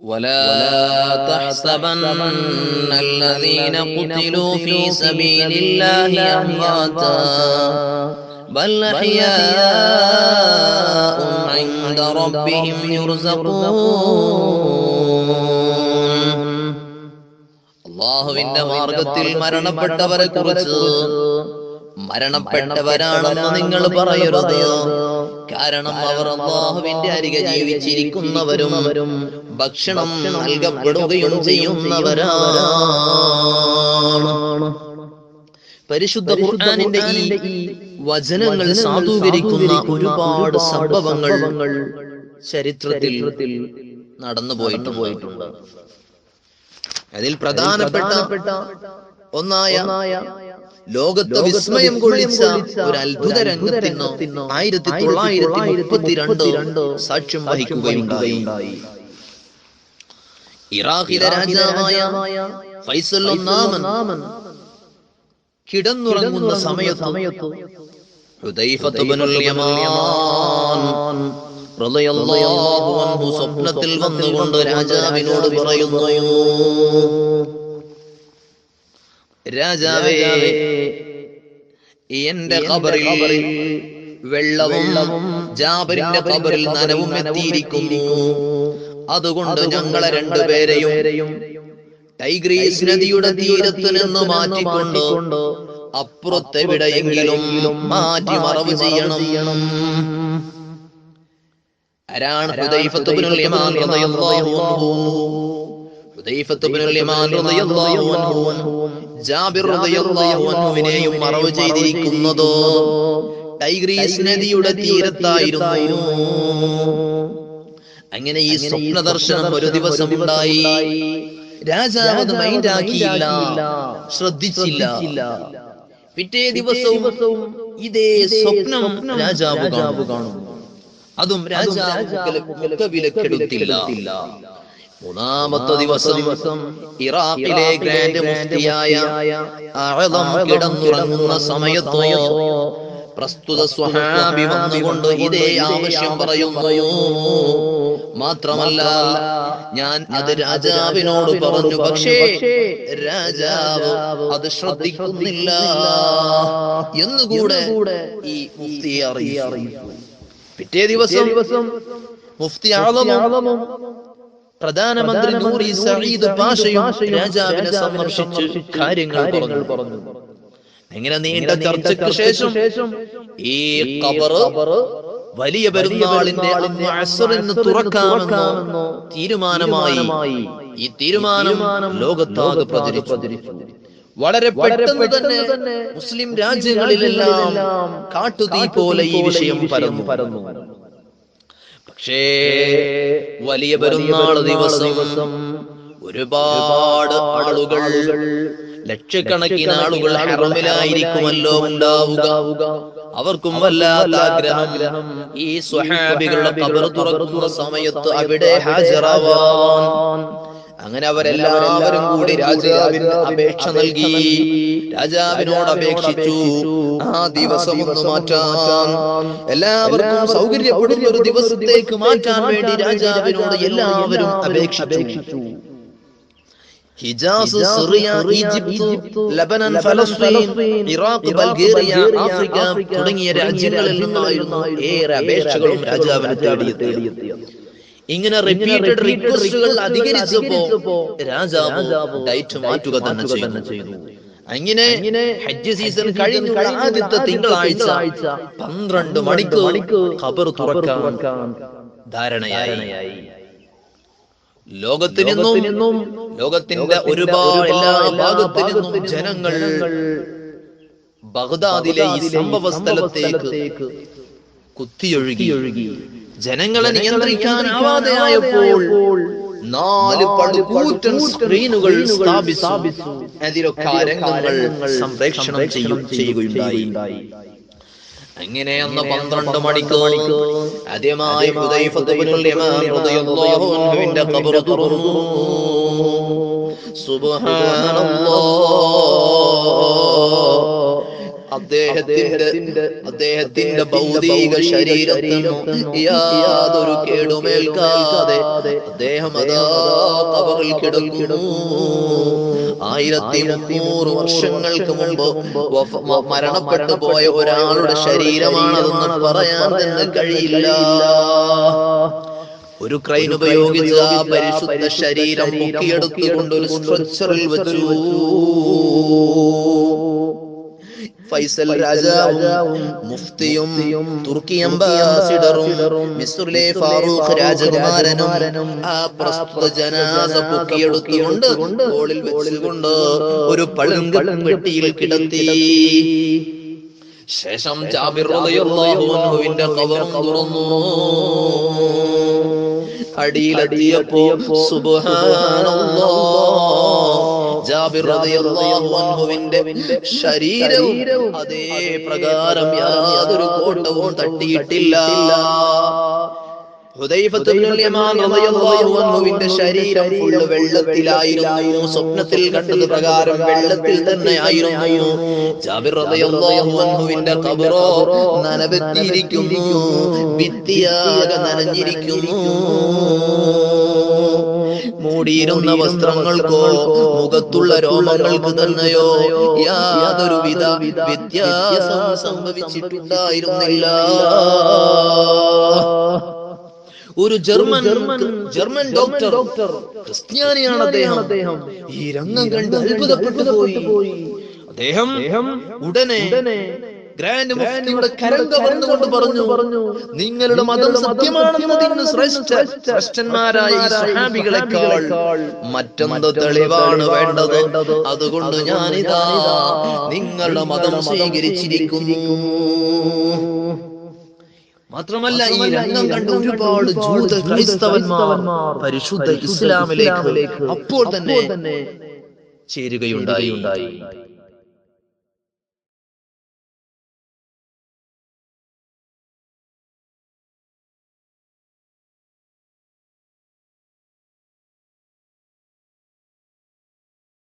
ولا تحسبن الذين قتلوا في سبيل الله أمواتا بل أحياء عند ربهم يرزقون അള്ളാഹുവിന്റെ മാർഗത്തിൽ മരണപ്പെട്ടവരെ കുറിച്ച് മരണപ്പെട്ടവരാണെന്ന് നിങ്ങൾ പറയരുത് കാരണം അവർ അള്ളാഹുവിന്റെ അരികെ ജീവിച്ചിരിക്കുന്നവരും ഭക്ഷണം നൽകപ്പെടുകയും ചെയ്യുന്നവരാണ്. പരിശുദ്ധ ഖുർആനിന്റെ ഈ വചനങ്ങൾ സാധൂകരിക്കുന്ന ഒരുപാട് സംഭവങ്ങൾ ചരിത്രത്തിൽ നടന്നു പോയിട്ട് പോയിട്ടുണ്ട് അതിൽ പ്രധാനപ്പെട്ട ഒന്നായ ലോകത്തെ വിസ്മയം കൊള്ളിച്ച ഒരു അത്ഭുത രംഗത്തിനോ ആയിരത്തി തൊള്ളായിരത്തി മുപ്പത്തിരണ്ട് സാക്ഷ്യം വഹിക്കുകയുണ്ടായി. ഇറാഖിലെ രാജാവായ ഫൈസൽ ഒന്നാമൻ കിടന്നുറങ്ങുന്ന സമയത്ത് സ്വപ്നത്തിൽ വന്നുകൊണ്ട് രാജാവിനോട് പറയുന്നു രാജാവേ എന്റെ ഖബറിൽ വെള്ളവും ജാബരിന്റെ ഖബറിൽ നനവും എത്തിയിരിക്കുന്നു. അതുകൊണ്ട് ഞങ്ങളെ രണ്ടുപേരെയും ടൈഗ്രീസ് നദിയുടെ തീരത്ത് നിന്ന് മാറ്റിക്കൊണ്ട് അപ്പുറത്തെവിടെയെങ്കിലും മാറ്റി മറവ് ചെയ്യണം. ആരാണ് ഹുദൈഫത്തുബ്നുൽ യമാൻ റളിയല്ലാഹു അൻഹു? മറവ് ചെയ്തിരിക്കുന്നതോ? ടൈഗ്രീസ് നദിയുടെ തീരത്തായിരുന്നു. അങ്ങനെ ഈ സ്വപ്ന ദർശനം ഒരു ദിവസം ഉണ്ടായി. രാജാവ് അത് മൈൻഡാക്കിയില്ല. ശ്രദ്ധിച്ചില്ല. പിറ്റേ ദിവസവും ഇതേ സ്വപ്നം രാജാവ് കാണും അതും രാജാവ് വിലക്കെടുത്തില്ല മൂന്നാമത്തെ ദിവസം ഇറാഖിലെ ഗ്രാൻഡ് മുഫ്തിയായ അഅളം കിടന്നുറങ്ങുന്ന സമയത്തോ പ്രസ്തുത സ്വഹാബി വന്നുകൊണ്ട് ഇതേ ആവശ്യം പറയുന്നു. മാത്രമല്ല ഞാൻ അത് രാജാവിനോട് പറഞ്ഞു. പക്ഷേ രാജാവ് അത് ശ്രദ്ധിക്കുന്നില്ല എന്നുകൂടെ ഈ മുഫ്തി അറിയിച്ചു പിറ്റേ ദിവസം മുഫ്തി ആളമും പ്രധാനമന്ത്രി നൂറി സഈദ് പാഷയും രാജാവിനെ സന്ദർശിച്ച് കാര്യങ്ങൾ പറഞ്ഞു. ഇങ്ങനെ നീണ്ട ചർച്ചയ്ക്ക് ശേഷം ഈ കബറ് വലിയ പെരുന്നാളിന്റെ അസ്റിന് തുറക്കാമെന്ന് തീരുമാനമായി ഈ തീരുമാനം ലോകത്താകെ പ്രചരിച്ചു. വളരെ പെട്ടെന്ന് തന്നെ മുസ്ലിം രാജ്യങ്ങളിലെല്ലാം കാട്ടുതീ പോലെ ഈ വിഷയം പരന്നു. പരന്നു. പക്ഷേ വലിയ പെരുന്നാൾ ദിവസം ഒരുപാട് ആളുകൾ ലക്ഷക്കണക്കിന് ആളുകൾ ഹറമിലായിരിക്കുമല്ലോ ഉണ്ടാവുക. അവർക്കും വല്ലാത്ത ആഗ്രഹം. ഈ സ്വഹാബികളുടെ കബർ തുറക്കുന്ന സമയത്ത് അവിടെ ഹാജരാവാൻ. അങ്ങനെ അവരെല്ലാവരും കൂടി രാജാവിന് അപേക്ഷ നൽകി. രാജാവിനോട് അപേക്ഷിച്ചു. ആ ദിവസം ഒന്ന് മാറ്റാൻ എല്ലാവർക്കും സൗകര്യപ്പെടുന്ന ഒരു ദിവസത്തേക്ക് മാറ്റാൻ വേണ്ടി രാജാവിനോട് എല്ലാവരും അപേക്ഷിച്ചു. ഹിജാസ് സിറിയ ഈജിപ്ത് ലബനൻ ഫലസ്തീൻ ഇറാഖ് ബൾഗേറിയ ആഫ്രിക്ക തുടങ്ങിയ രാജ്യങ്ങളിൽ നിന്നായിരുന്നു ഏറെ അപേക്ഷകളും രാജാവിനെ തേടിയെത്തിയത്. ഇങ്ങനെ റിപ്പീറ്റഡ് റിക്വസ്റ്റുകൾ അധികരിച്ചപ്പോ രാജാവ് ഡയറ്റ് മാറ്റുക തന്നെ ചെയ്തു. അങ്ങനെ ഹജ്ജ് സീസൺ കഴിഞ്ഞ ആദ്യത്തെ തിങ്കളാഴ്ച പന്ത്രണ്ട് മണിക്ക് ഖബർ തുറക്കാൻ ധാരണയായി. ലോകത്തു നിന്നും ലോകത്തിന്റെ ഒരുപാട് എല്ലാ ഭാഗത്തു നിന്നും ജനങ്ങൾ ബഗ്ദാദിലെ ഈ സംഭവ സ്ഥലത്തേക്ക് കുത്തിയൊഴുകി. ജനങ്ങളെ നിയന്ത്രിക്കാനാവാതെയായപ്പോൾ നാല് പടുകൂറ്റൻ സ്ക്രീനുകൾ സ്ഥാപിച്ചു. അതിലൊക്കെ രംഗങ്ങൾ സംപ്രേക്ഷണം ചെയ്യും ചെയ്യുകയുണ്ടായി. അങ്ങനെ അന്ന് പന്ത്രണ്ട് മണിക്ക് ആദ്യമായി കബർ തുറന്നു. സുബ്ഹാനല്ലാഹ്. അദ്ദേഹത്തിന്റെ അദ്ദേഹത്തിന്റെ ഭൗതിക ശരീരത്തിനും യാതൊരു കേടുമേൽക്കാതെ അദ്ദേഹം അതാ കവകൾ കിടക്കുന്നു. ആയിരത്തി മുന്നൂറ് വർഷങ്ങൾക്ക് മുമ്പ് മരണപ്പെട്ടു പോയ ഒരാളുടെ ശരീരമാണതെന്ന് പറയാൻ തന്നെ കഴിയില്ല. ഒരു ക്രൈൻ ഉപയോഗിച്ച് ആ പരിശുദ്ധ ശരീരം മുക്കിയെടുത്തുകൊണ്ട് ഒരു സ്ട്രക്ചറിൽ വെച്ചു. ഫൈസൽ രാജാവും മുഫ്തിയും തുർക്കി അംബാസിഡറും മിസ്റിലെ ഫാറൂഖ് രാജകുമാരനും ആ പ്രസ്തുത ജനാസ പൊക്കിയെടുത്തുകൊണ്ട് കോളിൽ വെച്ചുകൊണ്ട് ഒരു പളുങ്ക വെട്ടിയിൽ കിടത്തി. ശേഷം ജാബിർ റളിയല്ലാഹു അൻഹുവിന്റെ ഖബറും തുറന്നു. അടിയിലടിയപ്പോ സുബ്ഹാനല്ലാഹ്. ജാബിർ റളിയല്ലാഹു അൻഹുവിന്റെ ശരീരവും അതേ പ്രകാരം യാതൊരു കോട്ടവും തട്ടിയിട്ടില്ല. ഹുദൈഫത്ത് ഇബ്നുൽ യമാൻ റളിയല്ലാഹു അൻഹുവിന്റെ ശരീരം ഫുള്ള് വെള്ളത്തിലായിരുന്നു. സ്വപ്നത്തിൽ കണ്ടത് പ്രകാരം വെള്ളത്തിൽ തന്നെ ആയിരുന്നു. ജാബിർ റളിയല്ലാഹു അൻഹുവിന്റെ ഖബറോ നനവെത്തിയിരിക്കുന്നു. ഭിത്തിയാകെ നനഞ്ഞിരിക്കുന്നു. മൂടിയിരുന്ന വസ്ത്രങ്ങൾക്കോ മുഖത്തുള്ള രോമങ്ങൾക്ക് തന്നെയോ യാതൊരു വിധ വ്യത്യാസം സംഭവിച്ചിട്ടുണ്ടായിരുന്നില്ല. ഒരു ജർമ്മൻ ജർമ്മൻ ഡോക്ടർ ക്രിസ്ത്യാനിയാണ് അദ്ദേഹം. ഈ രംഗം കണ്ട് അത്ഭുതപ്പെട്ടു പോയി. അദ്ദേഹം ഉടനെ ഗ്രാൻഡ് മുഫ്തിയുടെ കരം കവർന്നുകൊണ്ട് പറഞ്ഞു പറഞ്ഞു നിങ്ങളുടെ മതം സത്യമാണെന്നതിന് ശ്രേഷ്ഠ ശ്രേഷ്ഠന്മാരായ സഹാബികളെക്കാൾ മറ്റെന്ത് തെളിവാണ് വേണ്ടത്. അതുകൊണ്ട് ഞാനിതാ നിങ്ങളുടെ മതം സ്വീകരിച്ചിരിക്കുന്നു. മാത്രമല്ല ഈ രംഗം കണ്ട് ഒരുപാട് ജൂത ക്രൈസ്തവന്മാർ പരിശുദ്ധ ഇസ്ലാമിലേക്ക് അപ്പോൾ തന്നെ ചേരുകയുണ്ടായി.